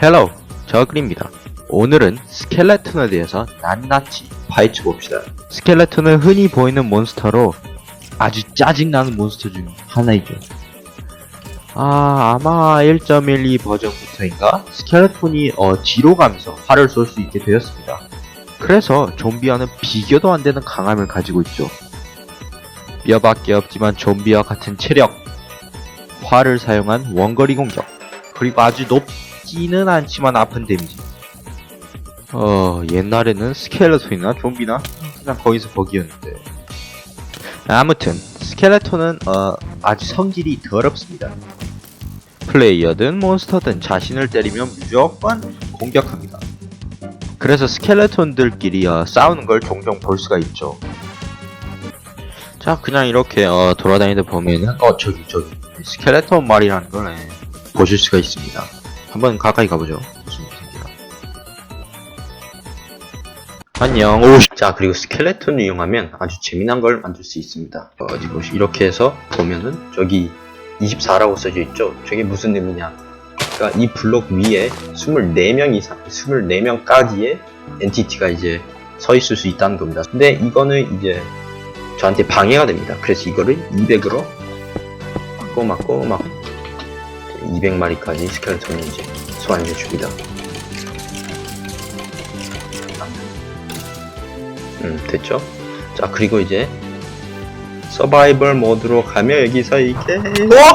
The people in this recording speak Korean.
헬로 저글입니다. 오늘은 스켈레톤에 대해서 낱낱이 파헤쳐 봅시다. 스켈레톤은 흔히 보이는 몬스터로 아주 짜증나는 몬스터 중 하나이죠. 아, 아마 1.12 버전부터인가 스켈레톤이 어, 뒤로 가면서 활을 쏠 수 있게 되었습니다. 그래서 좀비와는 비교도 안 되는 강함을 가지고 있죠. 뼈밖에 없지만 좀비와 같은 체력, 활을 사용한 원거리 공격, 그리고 아주 높 지는 않지만 아픈 데미지. 어, 옛날에는 스켈레톤이나 좀비나 그냥 거기서 거기였는데. 아무튼, 스켈레톤은, 어, 아주 성질이 더럽습니다. 플레이어든 몬스터든 자신을 때리면 무조건 공격합니다. 그래서 스켈레톤들끼리 어, 싸우는 걸 종종 볼 수가 있죠. 자, 그냥 이렇게 어, 돌아다니다 보면은, 어, 저기, 저기, 스켈레톤 말이라는 걸 예, 보실 수가 있습니다. 한번 가까이 가보죠. 무슨 생기나. 안녕. 오. 자, 그리고 스켈레톤을 이용하면 아주 재미난 걸 만들 수 있습니다. 어, 지금 이렇게 해서 보면은 저기 24라고 써져 있죠. 저게 무슨 의미냐? 그러니까 이 블록 위에 24명 이상, 24명까지의 엔티티가 이제 서 있을 수 있다는 겁니다. 근데 이거는 이제 저한테 방해가 됩니다. 그래서 이거를 200으로 맞고 맞고 막 200마리까지 스켈레톤을 이제 소환해 줍니다. 음, 됐죠? 자, 그리고 이제 서바이벌 모드로 가면 여기서 이게